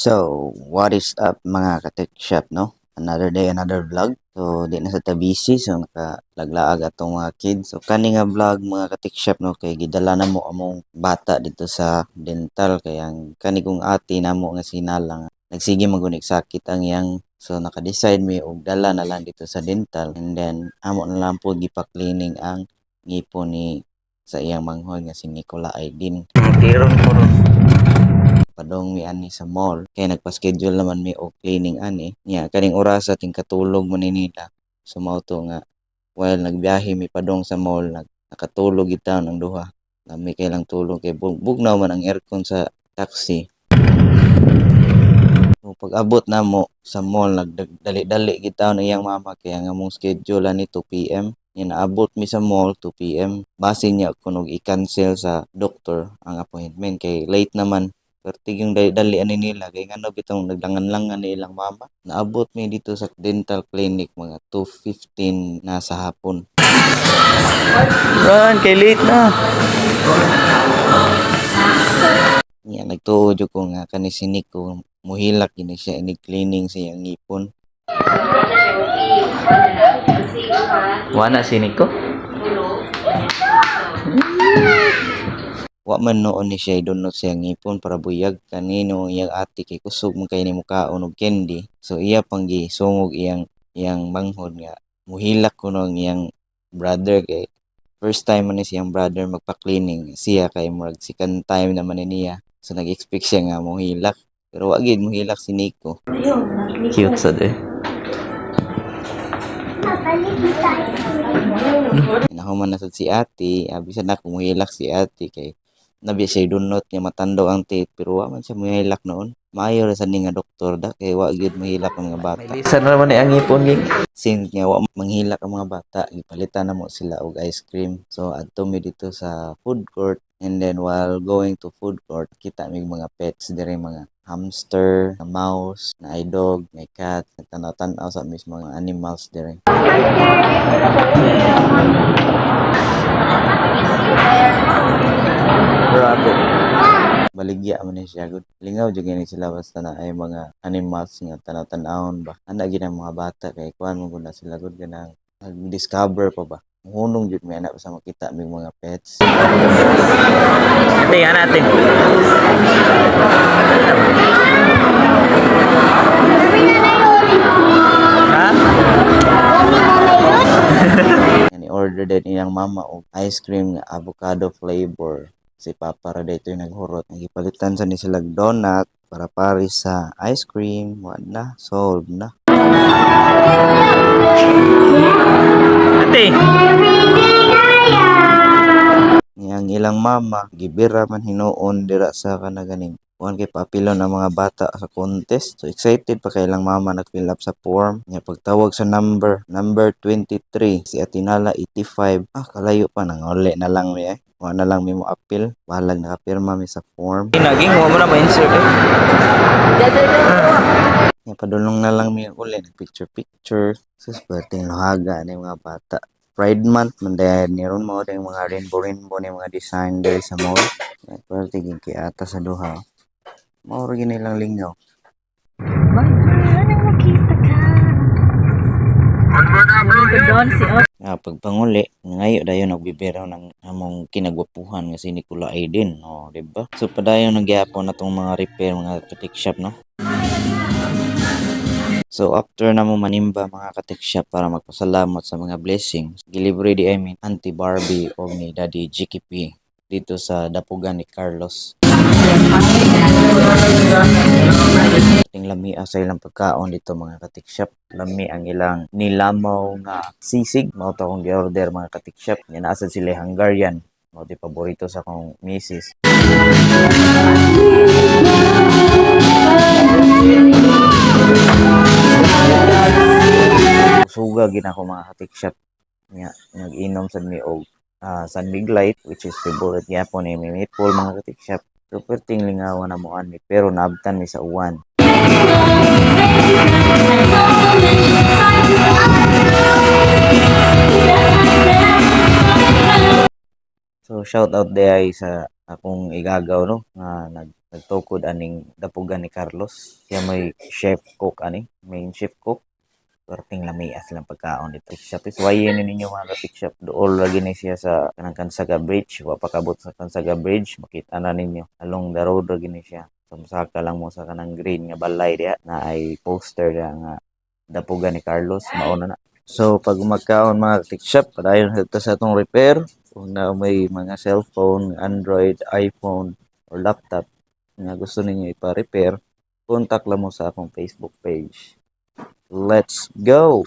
So, what is up mga ka-tech shop, no? Another day, another vlog. So, di na sa tabisi, so nakalaglaag atong mga kids. So, kani nga vlog mga ka-tech shop, no? Kay gidala na mo among bata dito sa dental. Kaya ang kani kong ate na mo nga sinalang. Nagsige magunig sakit ang yang So naka-decide mi og dala na lang dito sa dental and then amo na lang po gipa-cleaning ang ngipon ni sa iyang manghod nga si Nicola Aydin. Tiron padong mi ani sa mall. Kay nagpa-schedule naman mi og cleaning ani. Nya kaning oras sa ting katulog mo ni nila so mao to nga while nagbiyahe mi padong sa mall nag nakatulog itaw ang duha. Lami kay lang tulog. Kay bug bugnaw man ang aircon sa taxi. So, pag abot na mo sa mall nagdali-dali gitaw na iyang mama. Kaya nga mong schedule ani 2 PM Yan, naabot mi sa mall 2 PM. Base niya kunog i-cancel sa doktor ang appointment. Kay late naman Pertig yung dali ani nila kay ngano bitong naglangan-langan ni ilang mama. Naabot mi dito sa dental clinic mga 2:15 na sa hapon. Ron, kay late na. Yan, nagtuod ko nga kani si Nico muhilak gini siya ini cleaning siya ngipon. Wala si Nico? Wa man noon ni siya idunot siya ngipon para buyag kanino iyang ate kay kusog man kay ni mukaon og candy. So iya pang sungog iyang iyang manghod nga muhilak ko ng iyang brother kay first time man ni siyang brother magpa-cleaning siya kay murag second time naman ni niya. So nag-expect siya nga muhilak. Pero wag gid muhilak si Nico. Cute sad eh. Nahuman na sad si ate, abi sad na kumuhilak si ate kay nabi siya dunot nga matandaw ang teeth pero wa man siya muhilak noon. Maayo ra sad ni nga doktor da kay wa gyud mahilak ang mga bata. Lisan naman ni ang ipon ging. Since nga wa manghilak ang mga bata, gipalitan na mo sila og ice cream. So adto mi dito sa food court and then while going to food court, kita mi mga pets dire mga hamster, na mouse, na dog, may cat, nagtanaw-tanaw sa mismo mga animals dire. Baligya man ni siya gud. Lingaw jud gani sila basta na ay mga animals nga tanaw-tanawon ba. Ana gid ang mga bata kay kuan mo gud na sila gud ganang nag-discover pa ba. Hunong jud may anak sa makita mig mga pets. Ha? Yan order din iyang mama og ice cream nga avocado flavor. Si Papa ra dito yung naghurot. Nagipalitan sa ni sila donut para paris sa ice cream. Wa na, solve na. Ate! Yang ilang mama, gibira man hinuon dira sa kanaganing Kuhan kay papilon ang mga bata sa contest. So excited pa kay ilang mama nag-fill up sa form. Nga pagtawag sa number, number 23, si Atinala 85. Ah, kalayo pa nang uli na lang mi eh. Wa na lang mi mo appeal. Bahalag nakapirma mi sa form. Naging mo na ma-insert eh. Nga padulong na lang mi uli nag-picture picture. Sus, birthday lohaga ni mga bata. Pride month man dahil niron mo rin mga rainbow rainbow ni mga design dahil sa mall. Pero tigin kay ata sa duha. Mauro gini lang lingaw. Doon si Ot. Pagpanguli, ngayo dayon nagbibiro ng among kinagwapuhan nga si Nicola Aiden, oh, di ba? So padayon nagyapon na tong mga repair mga katik shop, no? So after na mo manimba mga katik shop para magpasalamat sa mga blessings, delivery di I mean Auntie Barbie o ni Daddy GKP dito sa dapugan ni Carlos. Ating lami sa ilang pagkaon dito mga katik shop. Lami ang ilang nilamaw nga sisig. Mao to akong gi-order mga katik shop. Yan asad sila Hungarian. Mao di paborito sa akong misis. Suga gina ako mga katik shop. Nga, nag-inom sa mi og ah, San Light which is favorite gyapon ni Meatball mga katik shop. So, perting lingawan na mo ani pero naabtan mi sa uwan. So shout out day sa akong igagaw no nga nag nagtukod aning dapugan ni Carlos. Siya may chef cook ani, main chef cook. Perting lamias lang pagkaon dito. Shop is wayin ni ninyo mga katik shop. Dool lagi ni siya sa kanang Kansaga Bridge. Wa pa kabot sa Kansaga Bridge. Makita na ninyo. Along the road lagi ni siya. Sumsaka lang mo sa kanang green nga balay diya na ay poster diya nga dapugan ni Carlos. Mauna na. So pag magkaon mga katik shop, padayon sa sa atong repair. Kung na may mga cellphone, Android, iPhone, or laptop nga gusto ninyo ipa-repair, contact lang mo sa akong Facebook page. Let's go!